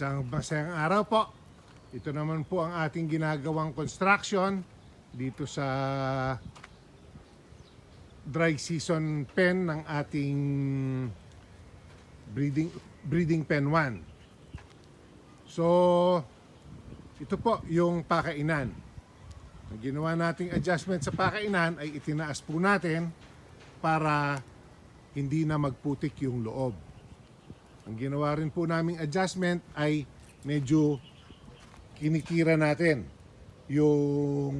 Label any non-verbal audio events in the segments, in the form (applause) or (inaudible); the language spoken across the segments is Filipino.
Isang masayang araw po. Ito naman po ang ating ginagawang construction dito sa dry season pen ng ating breeding breeding pen 1. So ito po yung pakainan. Ang ginawa nating adjustment sa pakainan ay itinaas po natin para hindi na magputik yung loob. Ang ginawa rin po naming adjustment ay medyo kinikira natin yung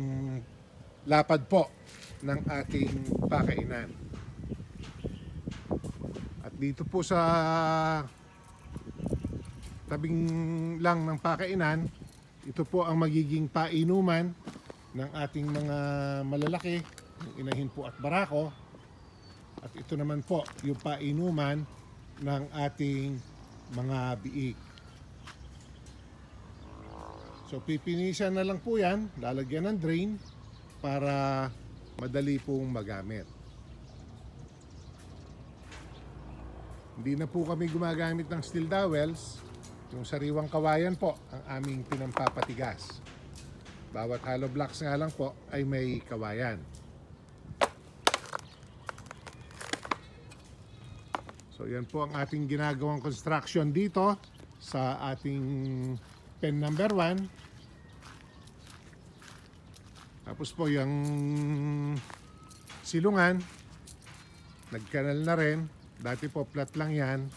lapad po ng ating pakainan. At dito po sa tabing lang ng pakainan, ito po ang magiging painuman ng ating mga malalaki, yung inahin po at barako. At ito naman po yung painuman ng ating mga biik. So pipinisan na lang po yan, lalagyan ng drain para madali pong magamit. Hindi na po kami gumagamit ng steel dowels. Yung sariwang kawayan po ang aming pinampapatigas. Bawat hollow blocks nga lang po ay may kawayan. So yan po ang ating ginagawang construction dito sa ating pen number 1. Tapos po yung silungan, nagkanal na rin. Dati po flat lang yan.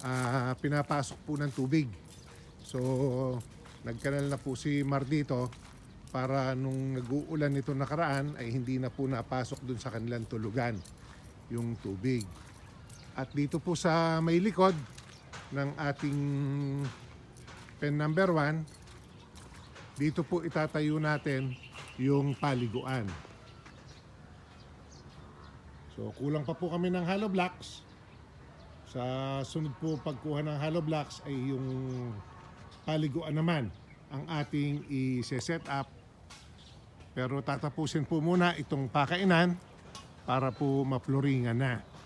Ah, pinapasok po ng tubig. So nagkanal na po si Mar dito para nung nag-uulan nito nakaraan ay hindi na po napasok dun sa kanilang tulugan yung tubig. At dito po sa may likod ng ating pen number 1, dito po itatayo natin yung paliguan. So kulang pa po kami ng hollow blocks. Sa sunod po pagkuha ng hollow blocks ay yung paliguan naman ang ating i-set up. Pero tatapusin po muna itong pakainan para po maploringan na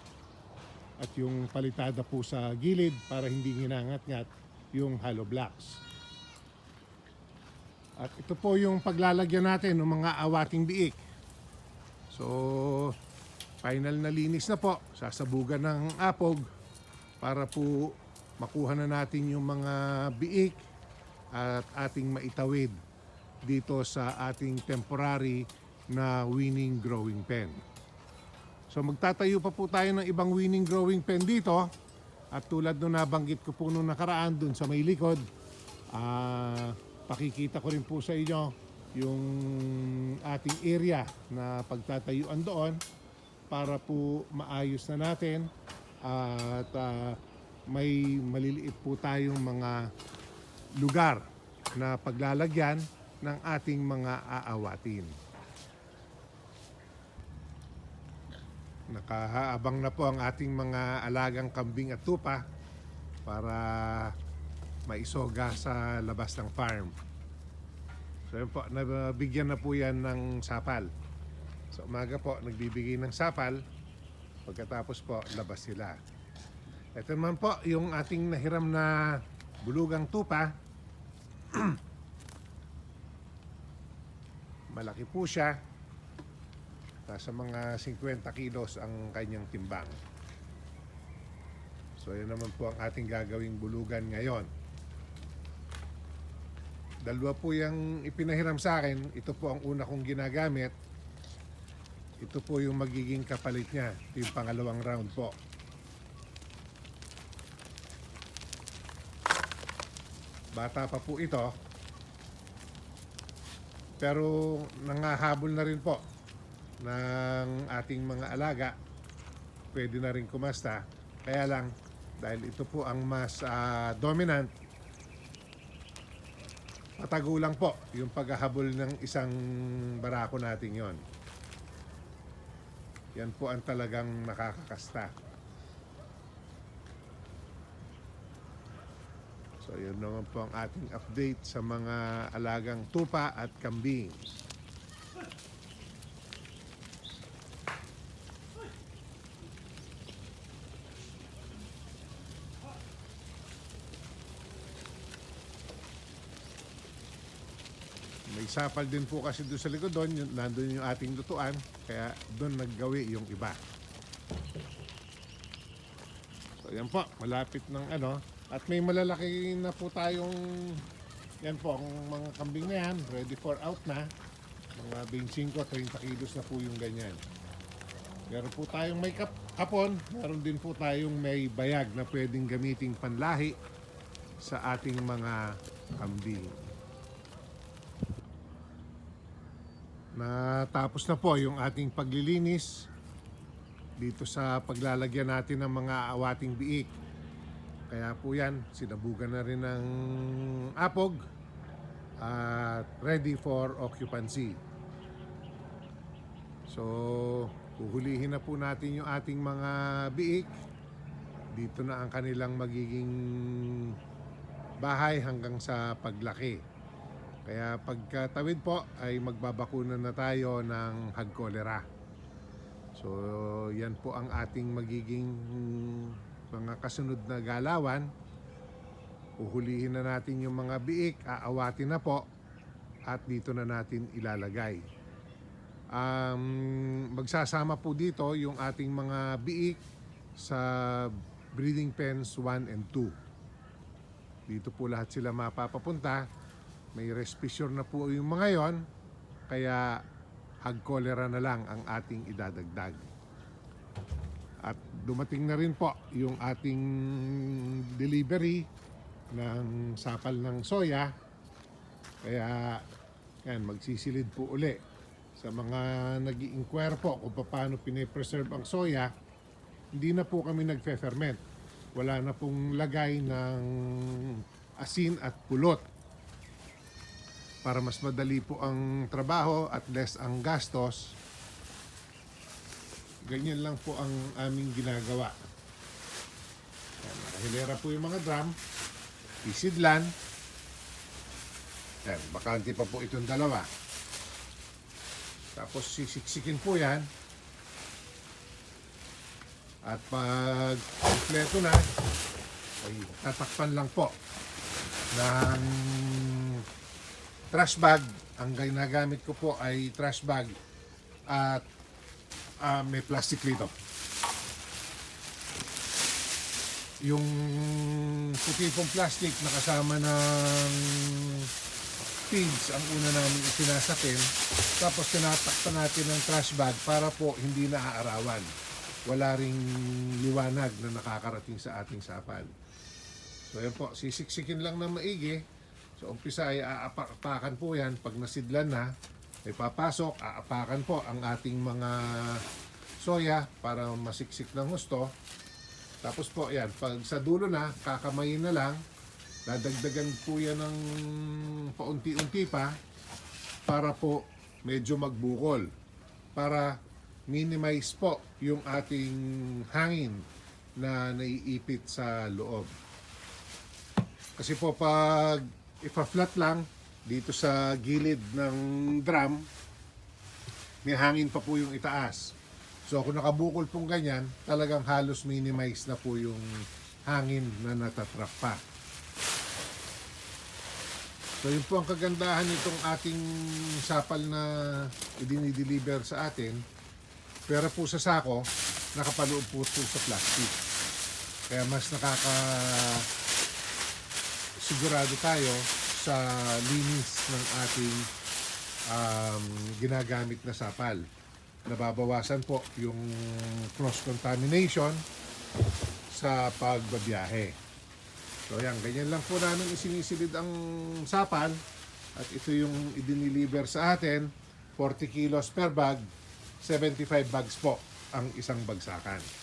at yung palitada po sa gilid para hindi ginangat-ngat yung hollow blocks. At ito po yung paglalagyan natin ng mga awating biik. So, final na linis na po. Sasabugan ng apog para po makuha na natin yung mga biik at ating maitawid dito sa ating temporary na winning growing pen. So magtatayo pa po tayo ng ibang winning growing pen dito. At tulad nung nabanggit ko po nung nakaraan dun sa may likod, ah, pakikita ko rin po sa inyo yung ating area na pagtatayuan doon para po maayos na natin at ah, may maliliit po tayong mga lugar na paglalagyan ng ating mga aawatin. Nakahaabang na po ang ating mga alagang kambing at tupa para maisoga sa labas ng farm. So yun po, nabigyan na po yan ng sapal. Sa umaga po, nagbibigay ng sapal. Pagkatapos po, labas sila. Ito naman po, yung ating nahiram na bulugang tupa. (clears throat) Malaki po siya. Nasa mga 50 kilos ang kanyang timbang. So yan naman po ang ating gagawing bulugan ngayon. Dalawa po yung ipinahiram sa akin. Ito po ang una kong ginagamit. Ito po yung magiging kapalit niya. Ito yung pangalawang round po. Bata pa po ito. Pero nangahabol na rin po ng ating mga alaga. Pwede na rin kumasta. Kaya lang, dahil ito po ang mas ah, dominant, patago lang po yung paghahabol ng isang barako natin yon. Yan po ang talagang nakakakasta. So yun naman po ang ating update sa mga alagang tupa at kambing. May sapal din po kasi doon sa likod doon, yun, nandun yung ating lutuan, kaya doon naggawi yung iba. So yan po, malapit ng ano, at may malalaki na po tayong, yan po, ang mga kambing na yan, ready for out na. Mga 25, 30 kilos na po yung ganyan. Meron po tayong may kap kapon, meron din po tayong may bayag na pwedeng gamiting panlahi sa ating mga kambing. Natapos na po yung ating paglilinis dito sa paglalagyan natin ng mga awating biik. Kaya po yan, sinabugan na rin ng apog at ready for occupancy. So, uhulihin na po natin yung ating mga biik. Dito na ang kanilang magiging bahay hanggang sa paglaki. Kaya pagkatawid po ay magbabakuna na tayo ng hag cholera. So, yan po ang ating magiging mga kasunod na galawan. Uhulihin na natin yung mga biik, aawatin na po at dito na natin ilalagay. Um, magsasama po dito yung ating mga biik sa breeding pens 1 and 2. Dito po lahat sila mapapapunta. May respisyur na po yung mga yon, kaya hag cholera na lang ang ating idadagdag. At dumating na rin po yung ating delivery ng sapal ng soya. Kaya yan, magsisilid po uli sa mga nag inquire po kung paano pinipreserve ang soya. Hindi na po kami nagfe-ferment. Wala na pong lagay ng asin at pulot para mas madali po ang trabaho at less ang gastos. Ganyan lang po ang aming ginagawa. Yan, nakahilera po yung mga drum. Isidlan. Yan, bakante pa po itong dalawa. Tapos sisiksikin po yan. At pag kompleto na, ay tatakpan lang po ng trash bag. Ang ginagamit ko po ay trash bag at ah, may plastic dito. Yung puti pong plastic na kasama ng feeds ang una namin isinasakin. Tapos tinatakpan natin ng trash bag para po hindi naaarawan. Wala ring liwanag na nakakarating sa ating sapal. So yan po, sisiksikin lang ng maigi. So umpisa ay aapakan po yan. Pag nasidlan na, ay papasok, aapakan po ang ating mga soya para masiksik ng husto. Tapos po yan, pag sa dulo na, kakamayin na lang, dadagdagan po yan ng paunti-unti pa para po medyo magbukol. Para minimize po yung ating hangin na naiipit sa loob. Kasi po pag ipa-flat lang dito sa gilid ng drum, may hangin pa po yung itaas. So kung nakabukol pong ganyan, talagang halos minimize na po yung hangin na natatrap pa. So yun po ang kagandahan nitong ating sapal na idinideliver sa atin. Pero po sa sako, nakapaloob po po sa plastic. Kaya mas nakaka sigurado tayo sa linis ng ating um, ginagamit na sapal. Nababawasan po yung cross-contamination sa pagbabiyahe. So yan, ganyan lang po namin isinisilid ang sapal at ito yung idiniliver sa atin 40 kilos per bag 75 bags po ang isang bagsakan.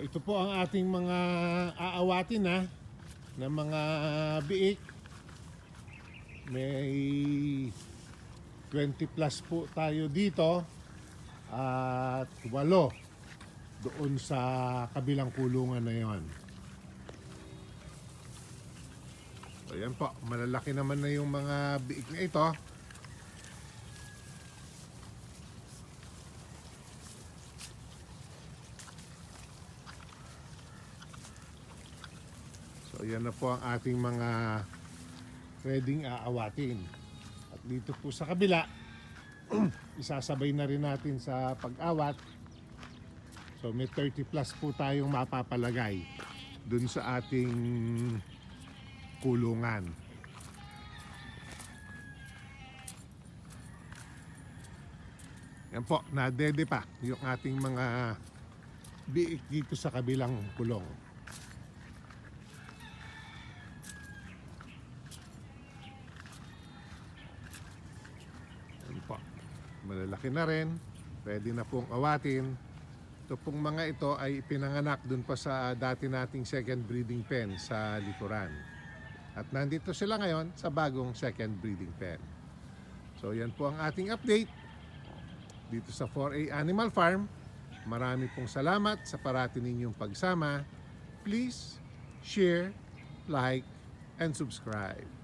Ito po ang ating mga aawatin na na mga biik. May 20 plus po tayo dito at walo doon sa kabilang kulungan na yon. So po, malalaki naman na yung mga biik na ito. So na po ang ating mga pwedeng aawatin. At dito po sa kabila, (clears throat) isasabay na rin natin sa pag-awat. So may 30 plus po tayong mapapalagay dun sa ating kulungan. Yan po, nadede pa yung ating mga biik dito sa kabilang kulong. Yan po. Malalaki na rin. Pwede na pong awatin. Ito pong mga ito ay pinanganak dun pa sa dati nating second breeding pen sa likuran. At nandito sila ngayon sa bagong second breeding pen. So yan po ang ating update dito sa 4A Animal Farm. Marami pong salamat sa parati ninyong pagsama. Please share, like, and subscribe.